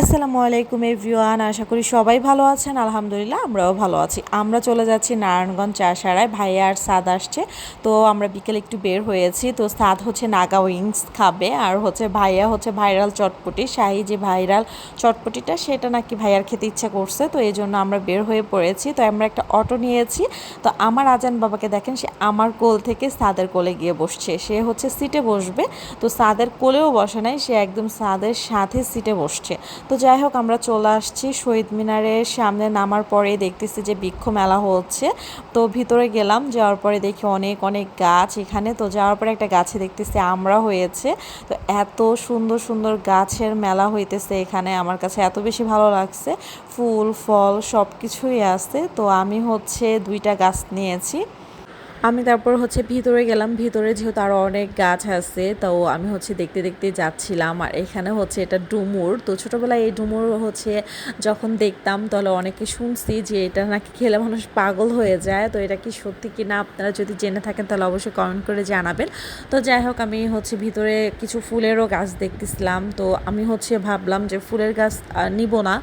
আসসালামু আলাইকুম, এভরিওয়ান। আশা করি সবাই ভালো আছেন। আলহামদুলিল্লাহ, আমরাও ভালো আছি। আমরা চলে যাচ্ছি নারায়ণগঞ্জ চাষারায়। ভাইয়া আর সাদ আসছে। তো আমরা বিকেলে একটু বের হয়েছি। তো সাদ হচ্ছে নাগা উইংস খাবে। আর হচ্ছে ভাইয়া হচ্ছে ভাইরাল চটপটি। শাহি যে ভাইরাল চটপটিটা, সেটা নাকি ভাইয়ার খেতে ইচ্ছা করছে। তো এই জন্য আমরা বের হয়ে পড়েছি। তো আমরা একটা অটো নিয়েছি। তো আমার আজান বাবাকে দেখেন, সে আমার কোল থেকে সাদের কোলে গিয়ে বসছে। সে হচ্ছে সিটে বসবে। তো সাদের কোলেও বসে নাই। সে একদম সাদের সাথে সিটে বসছে। তো যাই হোক, আমরা চলে আসছি শহীদ মিনারের সামনে নামার পরে দেখতেছি যে বৃক্ষ মেলা হচ্ছে। তো ভিতরে গেলাম, যাওয়ার পরে দেখি অনেক অনেক গাছ এখানে। তো যাওয়ার পরে একটা গাছে দেখতেছি আমরা হয়েছে। তো এত সুন্দর সুন্দর গাছের মেলা হইতেছে এখানে। আমার কাছে এত বেশি ভালো লাগছে। ফুল, ফল সব কিছুই আছে। তো আমি হচ্ছে দুইটা গাছ নিয়েছি। আমি তারপর হচ্ছে ভিতরে গেলাম, ভিতরে যেহেতু আরও অনেক গাছ আছে, তো আমি হচ্ছে দেখতে দেখতে যাচ্ছিলাম। আর এখানে হচ্ছে এটা ডুমুর, তো ছোটোবেলায় এই ডুমুর হচ্ছে যখন দেখতাম, তাহলে অনেকে শুনছি যে এটা নাকি খেলে মানুষ পাগল হয়ে যায়। তো এটা কি সত্যি কি না আপনারা যদি জেনে থাকেন, তাহলে অবশ্যই কমেন্ট করে জানাবেন। তো যাই হোক, আমি হচ্ছে ভিতরে কিছু ফুলেরও গাছ দেখতেছিলাম। তো আমি হচ্ছে ভাবলাম যে ফুলের গাছ নিব না।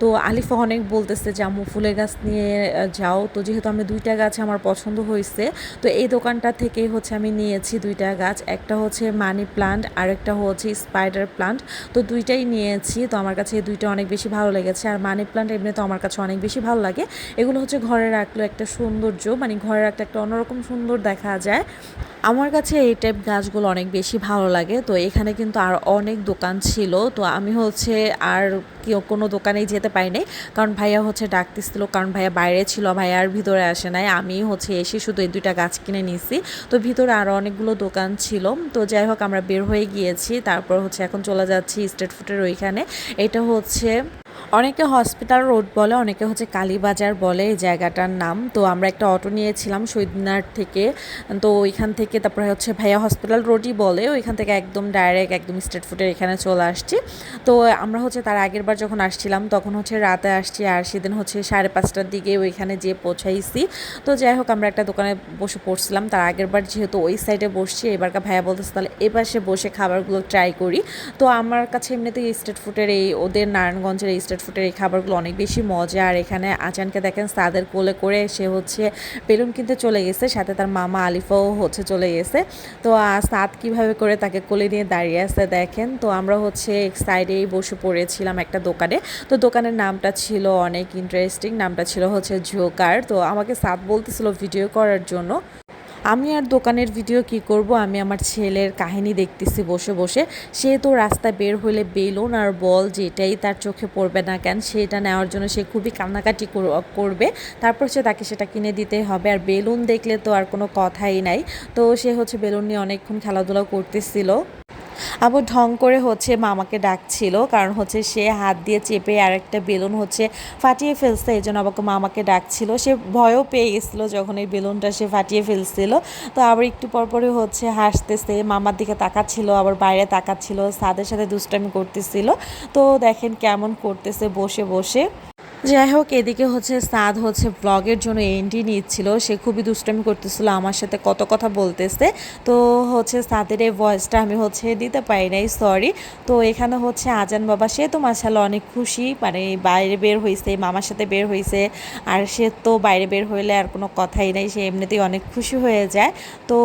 তো আলিফা অনেক বলতেছে যে, আম্মু, ফুলের গাছ নিয়ে যাও। তো যেহেতু আমি দুইটা গাছ আমার পছন্দ হয়েছে তো এই দোকানটা থেকেই হচ্ছে আমি নিয়েছি দুইটা গাছ, একটা হচ্ছে মানি প্লান্ট আর একটা হচ্ছে স্পাইডার প্লান্ট। তো দুইটাই নিয়েছি, তো আমার কাছে এই দুইটা অনেক বেশি ভালো লেগেছে। আর মানি প্লান্ট এমনি তো আমার কাছে অনেক বেশি ভালো লাগে। এগুলো হচ্ছে ঘরে রাখল একটা সৌন্দর্য মানে ঘরে রাখলে একটা অন্যরকম সুন্দর দেখা যায়। আমার কাছে এই টাইপ গাছগুলো অনেক বেশি ভালো লাগে। তো এখানে কিন্তু আর অনেক দোকান ছিল। তো আমি হচ্ছে আর কেউ কোনো দোকানেই যেতে পারি নাই। কারণ ভাইয়া হচ্ছে ডাকতেছিল, কারণ ভাইয়া বাইরে ছিল, ভাইয়া আর ভিতরে আসে নাই। আমি হচ্ছে এসে শুধু এই দুইটা গাছ কিনে নিয়েছি তো ভিতরে আরও অনেকগুলো দোকান ছিল। তো যাই হোক, আমরা বের হয়ে গিয়েছি। তারপর হচ্ছে এখন চলে যাচ্ছি স্টেট ফুডের ওইখানে। এটা হচ্ছে অনেকে হসপিটাল রোড বলে, অনেকে হচ্ছে কালীবাজার বলে এই জায়গাটার নাম। তো আমরা একটা অটো নিয়েছিলাম শহীদ মিনার থেকে। তো ওইখান থেকে তারপরে হচ্ছে ভাইয়া হসপিটাল রোডই বলে, ওইখান থেকে একদম ডাইরেক্ট একদম স্ট্রিট ফুডের এখানে চলে আসছি। তো আমরা হচ্ছে তার আগের বার যখন আসছিলাম, তখন হচ্ছে রাতে আসছি আর সেদিন হচ্ছে সাড়ে পাঁচটার দিকে ওইখানে যেয়ে পৌঁছাইছি। তো যাই হোক, আমরা একটা দোকানে বসে পড়ছিলাম। তার আগের বার যেহেতু ওই সাইডে বসছি এবারকার ভাইয়া বলতেছে, তাহলে এ পাশে বসে খাবারগুলো ট্রাই করি। তো আমার কাছে এমনিতেই স্ট্রিট ফুডের এই ওদের নারায়ণগঞ্জের এই স্ট্রিট ফুডের এই খাবারগুলো অনেক বেশি মজা। আর এখানে আচানকে দেখেন সাদের কোলে করে সে হচ্ছে বেলুন কিনতে চলে গেছে, সাথে তার মামা আলিফাও হচ্ছে চলে গেছে। তো সাদ কীভাবে করে তাকে কোলে নিয়ে দাঁড়িয়ে আছে দেখেন। তো, আমরা হচ্ছে এক সাইডেই বসে পড়েছিলাম একটা দোকানে। তো, দোকানের নামটা ছিল অনেক ইন্টারেস্টিং নামটা ছিল হচ্ছে জোকার তো, আমাকে সাদ বলতেছিল ভিডিও করার জন্য। আমি আর দোকানের ভিডিও কি করব? আমি আমার ছেলের কাহিনী দেখতেছি বসে বসে। সে তো রাস্তা বের হলে বেলুন আর বল যেটাই তার চোখে পড়বে না কেন, সেটা নেওয়ার জন্য সে খুবই কান্নাকাটি করবে। তারপর সে তাকে সেটা কিনে দিতে হবে। আর বেলুন দেখলে তো আর কোনো কথাই নাই। তো সে হচ্ছে বেলুন নিয়ে অনেকক্ষণ খেলাধুলা করতেছিল। আবার ঢং করে হচ্ছে মামাকে ডাকছিল, কারণ হচ্ছে সে হাত দিয়ে চেপে আরেকটা বেলুন হচ্ছে ফাটিয়ে ফেলছে, এই জন্য আবাকে মামাকে ডাকছিল। সে ভয়ও পেয়ে গেছিল যখন এই বেলুনটা সে ফাটিয়ে ফেলছিল। তো আবার একটু পরপরই হচ্ছে হাসতেছে, মামার দিকে তাকাচ্ছিল, আবার বাইরে তাকাচ্ছিল সাদের সাথে দুষ্টামি করতেছিল। তো দেখেন কেমন করতেছে বসে বসে। যাই হোক এদিকে হচ্ছে সাদ হচ্ছে ব্লগের জন্য এন্ট্রি নিচ্ছিল। সে খুবই দুষ্টামি করতেছিল, আমার সাথে কত কথা বলতেছে। তো হচ্ছে সাদের এই ভয়েসটা আমি হচ্ছে দিতে পারি নাই সরি তো এখানে হচ্ছে আজান বাবা, সে তো মাসাল্লাহ অনেক খুশি। মানে বাইরে বের হয়েছে মামার সাথে বের হয়েছে আর সে তো বাইরে বের হইলে আর কোনো কথাই নেই, সে এমনিতেই অনেক খুশি হয়ে যায়। তো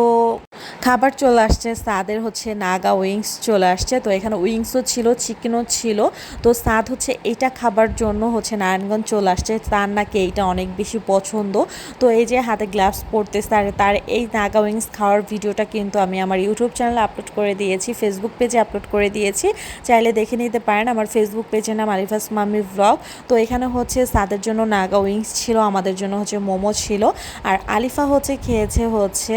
খাবার চলে আসছে সাদের হচ্ছে নাগা উইংস চলে আসছে। তো এখানে উইংসও ছিল, চিকেনও ছিল। তো সাদ হচ্ছে এটা খাবার জন্য হচ্ছে নারায়ণগঞ্জ চলে আসছে। তার নাকি এইটা অনেক বেশি পছন্দ। তো এই যে হাতে গ্লাভস পরতেছে, আর তার এই নাগা উইংস খাওয়ার ভিডিওটা কিন্তু আমি আমার ইউটিউব চ্যানেলে আপলোড করে দিয়েছি ফেসবুক পেজে আপলোড করে দিয়েছি। চাইলে দেখে নিতে পারেন আমার ফেসবুক পেজের নাম আলিফাস মামি ব্লগ তো এখানে হচ্ছে সাদের জন্য নাগা উইংস ছিল, আমাদের জন্য হচ্ছে মোমো ছিল। আর আলিফা হচ্ছে খেয়েছে হচ্ছে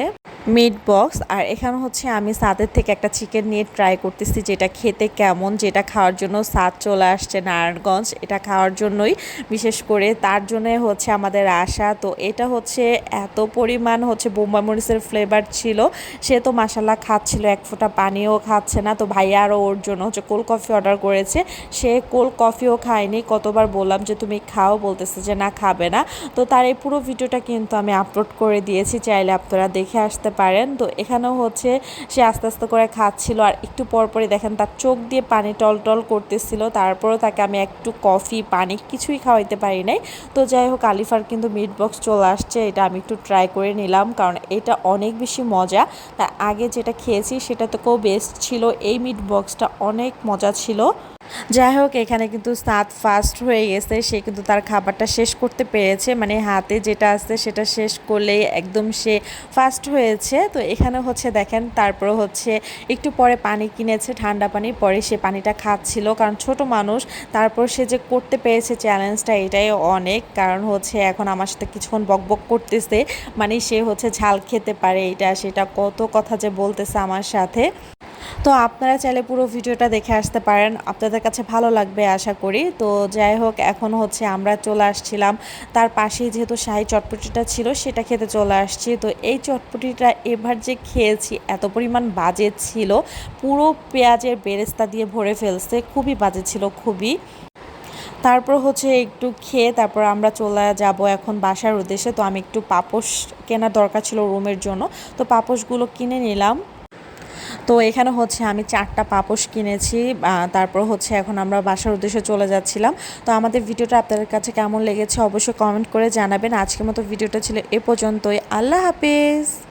মিট বক্স আর এখানে হচ্ছে আমি সাদের থেকে একটা চিকেন নিয়ে ট্রাই করতেছি, যেটা খেতে কেমন, যেটা খাওয়ার জন্য সাদ চলে আসছে নারায়ণগঞ্জ, এটা খাওয়ার জন্যই, বিশেষ করে তার জন্য হচ্ছে আমাদের আশা। তো এটা হচ্ছে এত পরিমাণ হচ্ছে বোম্বাই মরিচের ফ্লেভার ছিল, সে তো মাসাল্লাহ খাচ্ছিল, এক ফোঁটা পানিও খাচ্ছে না। তো ভাইয়া আরও ওর জন্য হচ্ছে কোল্ড কফি অর্ডার করেছে, সে কোল্ড কফিও খায়নি, কতবার বললাম যে তুমি খাও, বলতেছে যে না, খাবে না। তো তার এই পুরো ভিডিওটা কিন্তু আমি আপলোড করে দিয়েছি, চাইলে আপনারা দেখে আসতে পারেন। তো এখানেও হচ্ছে সে আস্তে আস্তে করে খাচ্ছিল আর একটু পর পরই দেখেন তার চোখ দিয়ে পানি টল টল করতেছিল। তারপরেও তাকে আমি একটু কফি, পানি কিছুই খাওয়াইতে পারি নাই। তো যাই হোক, আলিফার কিন্তু মিট বক্স চলে আসছে, এটা আমি একটু ট্রাই করে নিলাম কারণ এটা অনেক বেশি মজা। তার আগে যেটা খেয়েছি সেটা তো কেউ বেস্ট ছিল। এই মিট বক্সটা অনেক মজা ছিল। যাই হোক, এখানে কিন্তু সাত ফাস্ট হয়ে গেছে। সে কিন্তু তার খাবারটা শেষ করতে পেরেছে। মানে হাতে যেটা আছে সেটা শেষ করলেই একদম সে ফাস্ট হয়েছে। তো এখানে হচ্ছে দেখেন, তারপর হচ্ছে একটু পরে পানি কিনেছে, ঠান্ডা পানি পরে সে পানিটা খাচ্ছিল। কারণ ছোট মানুষ, তারপর সে যে করতে পেরেছে চ্যালেঞ্জটা, এটাই অনেক। কারণ হচ্ছে এখন আমার সাথে কিছুক্ষণ বকবক করতেছে। মানে সে হচ্ছে ঝাল খেতে পারে, এটা সেটা কত কথা যে বলতেছে আমার সাথে। তো আপনারা চাইলে পুরো ভিডিওটা দেখে আসতে পারেন। আপনাদের কাছে ভালো লাগবে আশা করি। তো যাই হোক, এখন হচ্ছে আমরা চলে আসছিলাম। তার পাশেই যেহেতু শাহি চটপটিটা ছিল, সেটা খেতে চলে আসছি। তো এই চটপটিটা এবার যে খেয়েছি, এত পরিমাণ বাজে ছিল। পুরো পেঁয়াজের বেরেস্তা দিয়ে ভরে ফেলছে। খুবই বাজে ছিল, খুবই। তারপর হচ্ছে একটু খেয়ে তারপর আমরা চলে যাব এখন বাসার উদ্দেশ্যে। তো আমি একটু পাপোশ কেনার দরকার ছিল রুমের জন্য। তো পাপোশগুলো কিনে নিলাম। তো এখানে হচ্ছে আমি চারটা পাপোশ কিনেছি তারপর হচ্ছে এখন আমরা বাসার উদ্দেশ্যে চলে যাচ্ছিলাম। তো আমাদের ভিডিওটা আপনাদের কাছে কেমন লেগেছে অবশ্যই কমেন্ট করে জানাবেন। আজকের মতো ভিডিওটা ছিল এ পর্যন্তই। আল্লাহ হাফেজ!